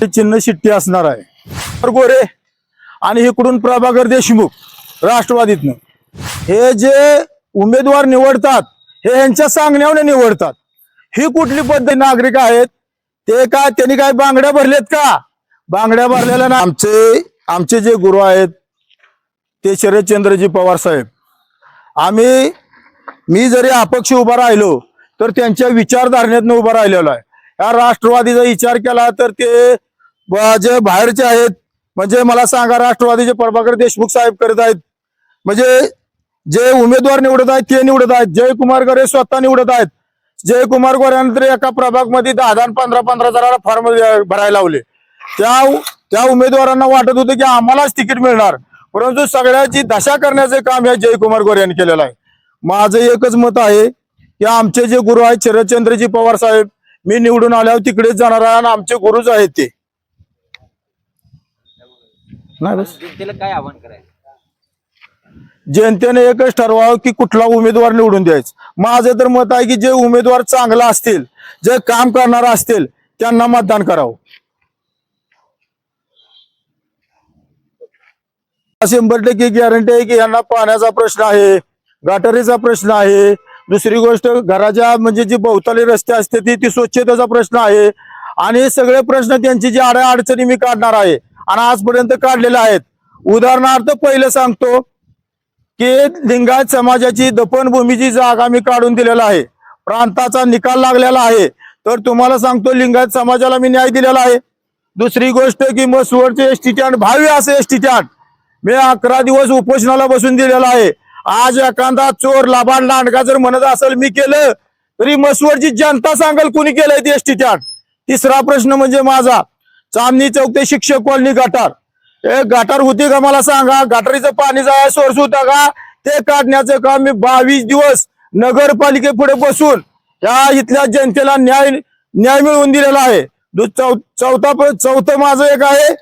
हे चिन्ह शिट्टी असणार आहे. गोरे आणि इकडून प्रभाकर देशमुख राष्ट्रवादीतनं. हे जे उमेदवार निवडतात हे यांच्या सांगण्यावर निवडतात. ही कुठली पद्धत नागरिक आहेत? ते काय त्यांनी काय बांगड्या भरलेत का? बांगड्या भरलेल्या ना आमचे आमचे जे गुरु आहेत ते शरदचंद्रजी पवार साहेब. आम्ही मी जरी अपक्ष उभा राहिलो तर त्यांच्या विचारधारणेतनं उभा राहिलेलो आहे. या राष्ट्रवादीचा विचार केला तर ते जे बाहेरचे आहेत म्हणजे मला सांगा राष्ट्रवादीचे प्रभाकर देशमुख साहेब करत आहेत. म्हणजे जे उमेदवार निवडत आहेत ते निवडत आहेत. जयकुमार गोरे स्वतः निवडत आहेत. जयकुमार गोऱ्यानंतर एका प्रभागमध्ये दहा दहा पंधरा पंधरा हजाराला फॉर्म भरायला लावले. त्या त्या उमेदवारांना वाटत होतं की आम्हालाच तिकीट मिळणार. परंतु सगळ्याची दशा करण्याचे काम या जयकुमार गोरे यांनी केलेलं आहे. माझं एकच मत आहे की आमचे जे गुरु आहेत शरदचंद्रजी पवार साहेब मी निवडून आल्यावर तिकडेच जाणार आहे आणि आमचे गुरुच आहेत ते. नाही बस. जनतेला काय आव्हान करायचं? जनतेने एकच ठरवावं की कुठला उमेदवार निवडून द्यायचं. माझं तर मत आहे की जे उमेदवार चांगला असतील जे काम करणार असतील त्यांना मतदान करावं. शंभर टक्के गॅरंटी आहे की यांना पाण्याचा प्रश्न आहे गटारीचा प्रश्न आहे दुसरी गोष्ट घराच्या म्हणजे जी भोवताली रस्ते असते ती ती स्वच्छतेचा प्रश्न आहे. आणि सगळे प्रश्न त्यांची जी आड्या अडचणी मी काढणार आहे आणि आजपर्यंत काढलेले आहेत. उदाहरणार्थ पहिलं सांगतो की लिंगायत समाजाची दफनभूमीची जागा मी काढून दिलेला आहे प्रांताचा निकाल लागलेला आहे तर तुम्हाला सांगतो लिंगायत समाजाला मी न्याय दिलेला आहे. दुसरी गोष्ट की मसवडचे एस टी स्टँड भावी असे एस टी स्टँड मी अकरा दिवस उपोषणाला बसून दिलेला आहे. आज एखादा चोर लाभाड लांडगा जर म्हणत असेल मी केलं तरी मसवडची जनता सांगाल कुणी केलंय ती एसटी टी तिसरा प्रश्न म्हणजे माझा चांदणी चौक ते शिक्षक कॉलनी गटार. हे गटार होती का मला सांगा? गटारीचं पाणी जाय सोर्स होता का? ते काढण्याचं काम मी बावीस दिवस नगरपालिके पुढे बसून या इथल्या जनतेला न्याय न्याय मिळवून दिलेला आहे. चौथा चौथं माझं एक आहे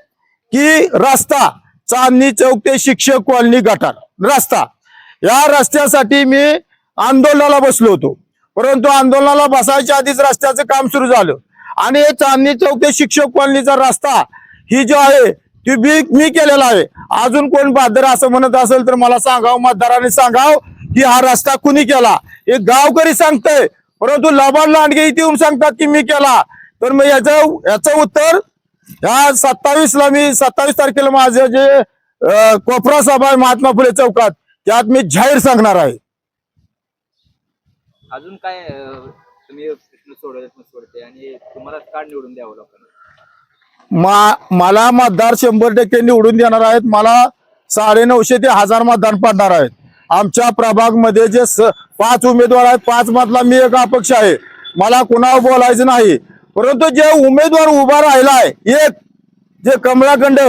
की रस्ता चांदणी चौक ते शिक्षक कॉलनी गटार. रस्ता. या रस्त्यासाठी मी आंदोलनाला बसलो होतो. परंतु आंदोलनाला बसायच्या आधीच रस्त्याचं काम सुरू झालं. आणि हे चांदणी चौक ते शिक्षक कॉलनीचा रस्ता ही जो आहे ती मी मी केलेला आहे. अजून कोण बादर असं म्हणत असेल तर मला सांगावं मतदाराने सांगाव की हा रस्ता कुणी केला? हे गावकरी सांगतंय. परंतु लबाड लांडगे इथे येऊन सांगतात की मी केला. तर मग याचं याचं उत्तर ह्या सत्तावीसला मी सत्तावीस तारखेला माझं जे कोपरा सभा आहे महात्मा फुले चौकात त्यात मी जाहीर सांगणार आहे. अजून काय अं, तुम्ही प्रश्न सोडवले सोडते आणि तुम्हाला कार्ड निवडून द्यावं लोकांना मा मला मतदार शंभर टक्के निवडून देणार आहेत. मला साडे नऊशे ते हजार मतदान पडणार आहेत. आमच्या प्रभागमध्ये जे स- पाच उमेदवार आहेत पाच मधला मी एक अपक्ष आहे. मला कुणावर बोलायचं नाही. परंतु जे उमेदवार उभा राहिलाय एक जे कमलाखंड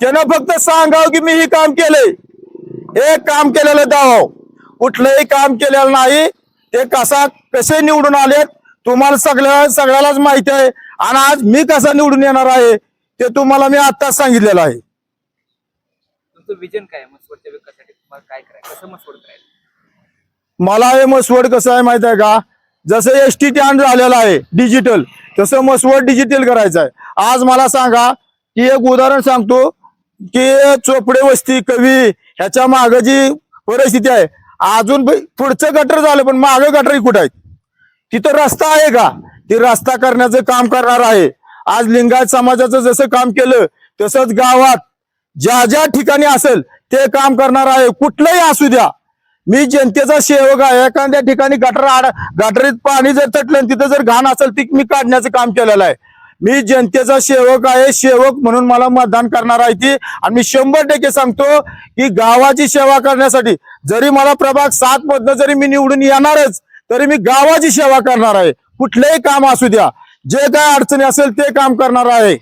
त्यानं फक्त सांगाव की मी हे काम केलंय. एक काम केलेलं दाव कुठलंही काम केलेलं नाही. ते कसा कसे निवडून आलेत तुम्हाला सगळ्या सगळ्यालाच माहिती आहे. आणि आज मी कसा निवडून येणार आहे ते तुम्हाला मी आत्ताच सांगितलेलं आहे. तुमचं विजन काय आहे मसवडच्या विकासासाठी? तुम्हाला काय करायचं? कसं मसवड करायचं? मला हे मसवड कसं आहे माहीत आहे का? जसं एस टी स्टँड झालेलं आहे डिजिटल तसं मसवड डिजिटल करायचं आहे. आज मला सांगा की एक उदाहरण सांगतो की चोपडे वस्ती कवी ह्याच्या माग जी परिस्थिती आहे अजून पुढचं गटर झालं पण मागं गटर कुठं आहेत? तिथं रस्ता आहे का? ती रस्ता करण्याचं काम करणार आहे. आज लिंगायत समाजाचं जसं काम केलं तसंच गावात ज्या ज्या ठिकाणी असेल ते काम करणार आहे. कुठलंही असू द्या. मी जनतेचा सेवक आहे. एखाद्या ठिकाणी गटर आड गटरीत पाणी जर तटलं आणि तिथं जर घाण असेल ती मी काढण्याचं काम केलेलं आहे. मी जनतेचा सेवक आहे सेवक म्हणून मला मतदान करणार आहे ती. आणि मी शंभर टक्के सांगतो की गावाची सेवा करण्यासाठी जरी मला प्रभाग सात मधनं जरी मी निवडून येणारच तरी मी गावाची सेवा करणार आहे. कुठलंही काम असू द्या. जे काय अडचणी असेल ते काम करणार आहे.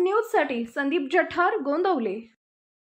न्यूजसाठी संदीप जठार गोंदवले.